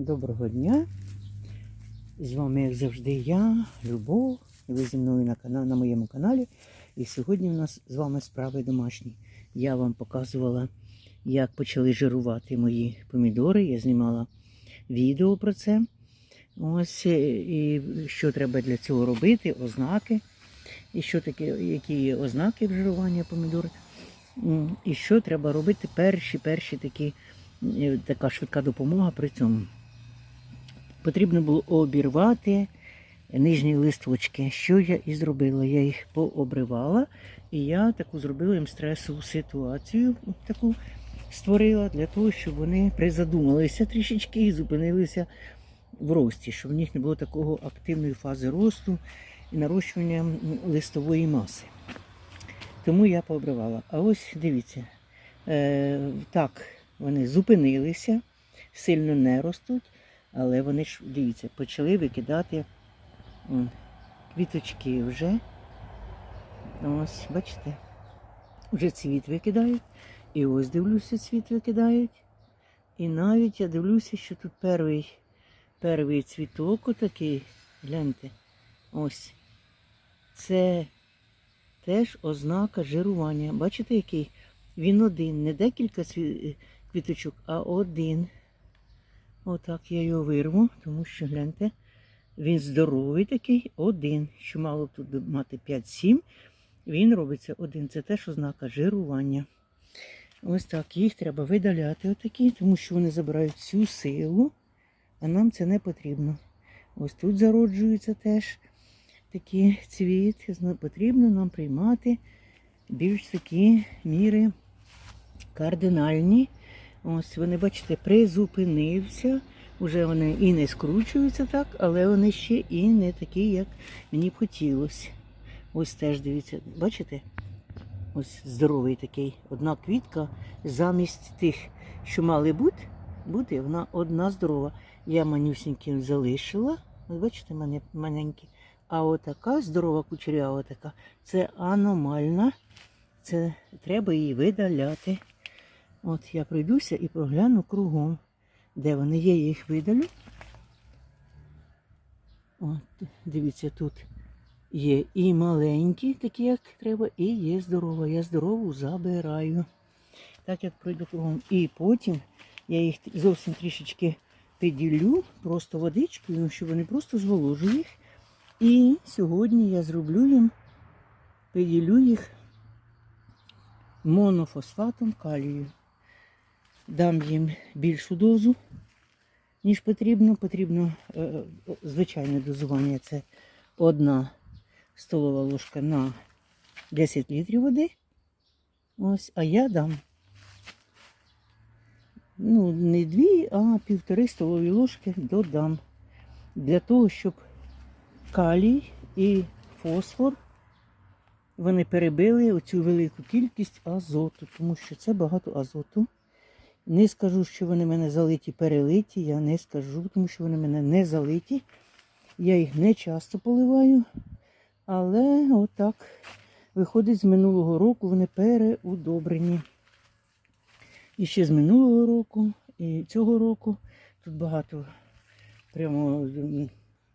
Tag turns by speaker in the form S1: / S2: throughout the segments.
S1: Доброго дня. З вами, як завжди, я, Любов. і Ви зі мною на, кана- на моєму каналі. І сьогодні у нас з вами справи домашні. Я вам показувала, як почали жирувати мої помідори. Я знімала відео про це. Ось е, і що треба для цього робити, ознаки. І що таке, які є ознаки вжирування помідор. І що треба робити перші, перші такі, е, така швидка допомога при цьому. Потрібно було обірвати нижні листочки. Що я і зробила? Я їх пообривала, і я таку зробила їм стресову ситуацію, таку створила для того, щоб вони призадумалися трішечки і зупинилися в рості, щоб в них не було такого активної фази росту і нарощування листової маси. Тому я пообривала. А ось дивіться, е, так, вони зупинилися, сильно не ростуть, але вони ж, дивіться, почали викидати квіточки вже. Ось, бачите, вже цвіт викидають. І ось дивлюся, цвіт викидають. І навіть я дивлюся, що тут перший, перший цвіток отакий, гляньте, ось. Це теж ознака жирування. Бачите, який? Він один, не декілька квіточок, а один. Отак я його вирву, тому що гляньте, він здоровий такий, один. Що мало тут мати 5-7, він робиться один. Це теж ознака жирування. Ось так, їх треба видаляти отакі, тому що вони забирають всю силу, а нам це не потрібно. Ось тут зароджуються теж такі цвіт. Потрібно нам приймати більш такі міри кардинальні. Ось вони, бачите, призупинився. Уже вони і не скручуються так, але вони ще і не такі, як мені б хотілося. Ось теж дивіться, бачите? Ось здоровий такий. Одна квітка замість тих, що мали бути, бути, вона одна здорова. Я манюсінькі залишила. Бачите, мене маленькі. А отака здорова кучерява така, це аномальна. Це треба її видаляти. От я пройдуся і прогляну кругом, де вони є, я їх видалю. От, дивіться, тут є і маленькі, такі, як треба, і є здорова. Я здорову забираю. Так як пройду кругом. І потім я їх зовсім трішечки підділю, просто водичкою, щоб вони просто зволожу їх. І сьогодні я зроблю їм, підділю їх монофосфатом калію. Дам їм більшу дозу, ніж потрібно. Потрібно е, звичайне дозування це одна столова ложка на 10 літрів води. Ось, а я дам ну, не дві, а півтори столові ложки додам. Для того, щоб калій і фосфор вони перебили оцю велику кількість азоту, тому що це багато азоту. Не скажу, що вони мене залиті, перелиті. Я не скажу, тому що вони мене не залиті. Я їх не часто поливаю. Але отак виходить з минулого року, вони переудобрені. І ще з минулого року, і цього року тут багато прямо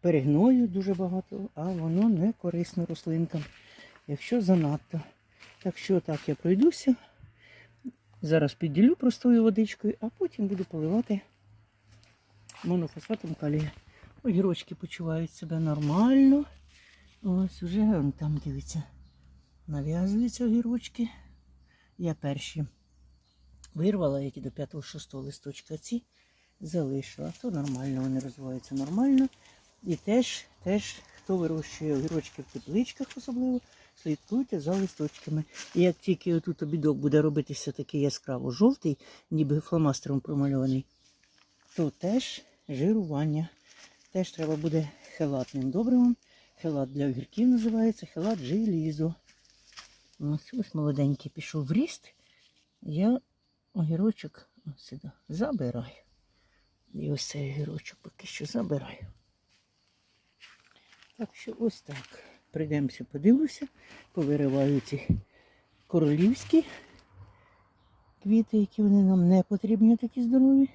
S1: перегною дуже багато, а воно не корисно рослинкам, якщо занадто. Так що так я пройдуся. Зараз підділю простою водичкою, а потім буду поливати монофосфатом калія. Огірочки почувають себе нормально. Ось уже там дивіться, нав'язуються огірочки. Я перші вирвала, які до 5-6 листочка ці залишила. То нормально, вони розвиваються нормально. І теж, теж, хто вирощує огірочки в тепличках особливо, слідкуйте за листочками. І як тільки отут обідок буде робитися такий яскраво жовтий, ніби фломастером промальований, то теж жирування. Теж треба буде хелатним добривом. Хелат для огірків називається, хелат желізо. Ось, ось молоденький пішов в ріст. Я огірочок сюди забираю. І ось цей огірочок поки що забираю. Так що ось так. Прийдемося, подивлюся, повириваю ці королівські квіти, які вони нам не потрібні, такі здорові.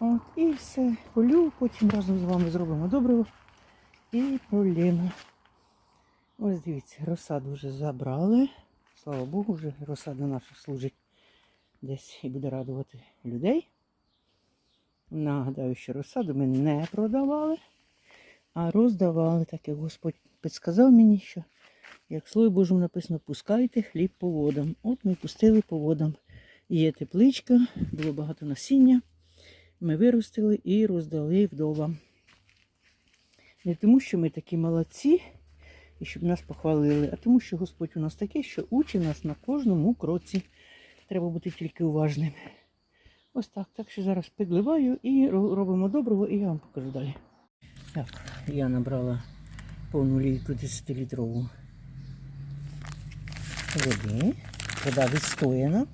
S1: От, і все. Полю, потім разом з вами зробимо добриво і пролємо. Ось дивіться, розсаду вже забрали. Слава Богу, вже розсада наша служить десь і буде радувати людей. Нагадаю, що розсаду ми не продавали, а роздавали, так як Господь підсказав мені, що як в Слові Божому написано, пускайте хліб по водам. От ми пустили по водам. Є тепличка, було багато насіння. Ми виростили і роздали вдовам. Не тому, що ми такі молодці, і щоб нас похвалили, а тому, що Господь у нас такий, що учить нас на кожному кроці. Треба бути тільки уважним. Ось так. Так що зараз підливаю і робимо доброго, і я вам покажу далі. Так, я набрала повну лійку 10-літрову води. Вода відстояна.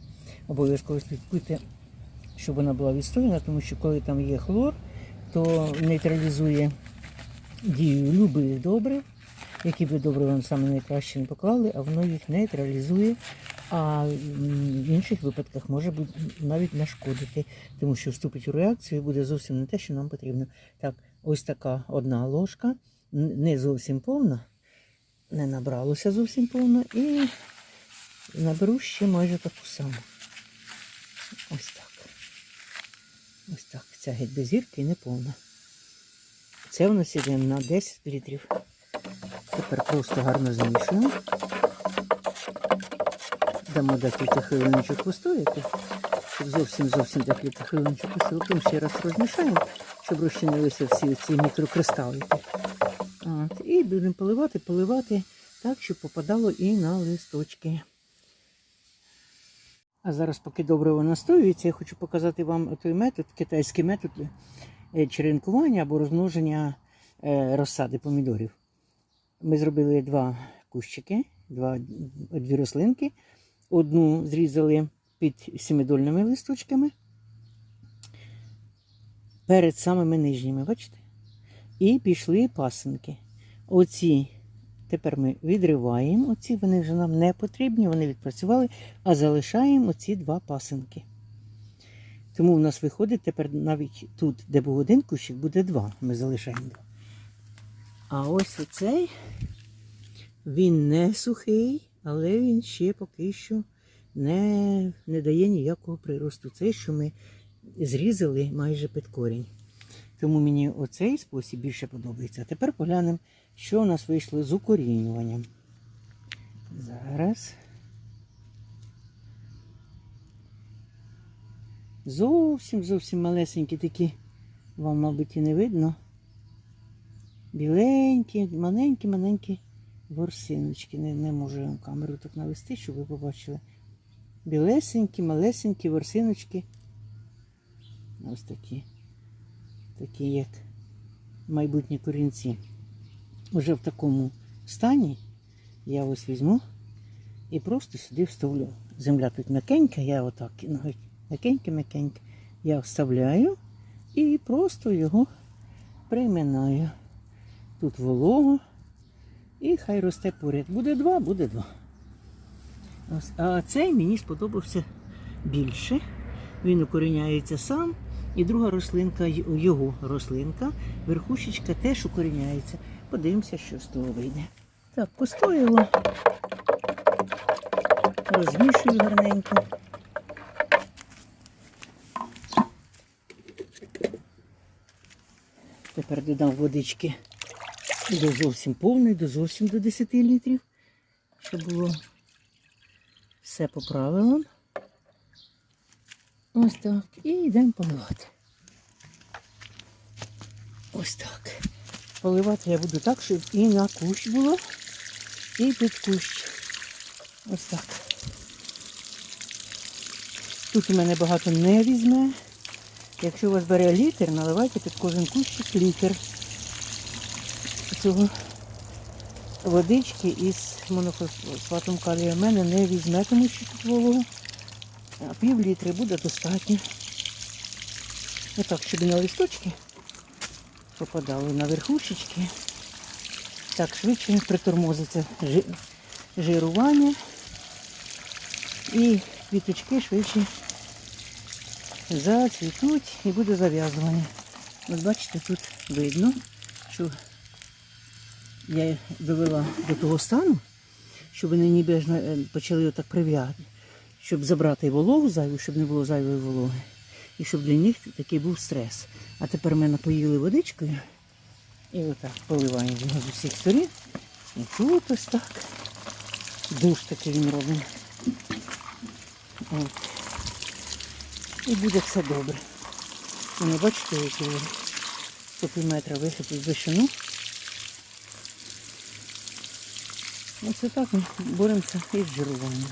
S1: Обов'язково слідкуйте, щоб вона була відстояна, тому що коли там є хлор, то нейтралізує дію любих добрив, які ви добре вам саме найкраще не поклали, а воно їх нейтралізує, а в інших випадках може навіть нашкодити, тому що вступить у реакцію і буде зовсім не те, що нам потрібно. Так, ось така одна ложка, не зовсім повна, не набралося зовсім повно, і наберу ще майже таку саму. Ось так. Ось так. Ця геть без гірки і не повна. Це у нас іде на 10 літрів. Тепер просто гарно змішуємо. Дамо декілька хвилиночок постояти, зовсім зовсім хвилиночок постояти. Потім ще раз розмішаємо, щоб розчинилися всі ці мікрокристалики. От. І будемо поливати, поливати так, щоб попадало і на листочки. А зараз, поки добриво настоюється, я хочу показати вам той метод, китайський метод е, черенкування або розмноження е, розсади помідорів. Ми зробили два кущики, дві рослинки. Одну зрізали під сімидольними листочками перед самими нижніми, бачите? І пішли пасинки. Оці тепер ми відриваємо, оці вони вже нам не потрібні, вони відпрацювали, а залишаємо оці два пасинки. Тому в нас виходить тепер навіть тут, де був один кущик, буде два. Ми залишаємо два. А ось оцей, він не сухий, але він ще поки що не, не дає ніякого приросту. Це, що ми зрізали майже під корінь. Тому мені оцей спосіб більше подобається. А тепер поглянемо, що у нас вийшло з укорінюванням. Зараз. Зовсім зовсім малесенькі такі, вам, мабуть, і не видно. Біленькі, маленькі-маленькі ворсиночки. Не, не можу камеру так навести, щоб ви побачили. Білесенькі, малесенькі ворсиночки. Ось такі. Такі, як майбутні корінці. Уже в такому стані я ось візьму і просто сюди вставлю. Земля тут м'якенька, я отак навіть м'якеньке-м'якеньке. Я вставляю і просто його приминаю. Тут волого. І хай росте поряд. Буде два, буде два. А цей мені сподобався більше. Він укоріняється сам. І друга рослинка, його рослинка, верхушечка теж укоріняється. Подивимося, що з того вийде. Так, постояло. Розмішую гарненько. Тепер додам водички до зовсім повної, до зовсім до 10 літрів, щоб було все по правилам. Ось так. І йдемо поливати. Ось так. Поливати я буду так, щоб і на кущ було, і під кущ. Ось так. Тут у мене багато не візьме. Якщо у вас бере літр, наливайте під кожен кущик літр цього водички із монофосфатом калія. В мене не візьме, тому що тут волого. А пів літри буде достатньо. Отак, щоб на листочки попадали на верхушечки. Так, швидше притормозиться жирування. І квіточки швидше зацвітуть і буде зав'язування. Ось бачите, тут видно, що я їх довела до того стану, щоб вони ніби е, почали отак прив'яти, щоб забрати вологу зайву, щоб не було зайвої вологи. І щоб для них такий був стрес. А тепер ми напоїли водичкою і отак поливаємо його з усіх сторін. І тут ось так. Душ такий він робить. От. І буде все добре. Вони бачите, які вони по пів метра вихід в вишину. Оце так ми боремося із жируванням.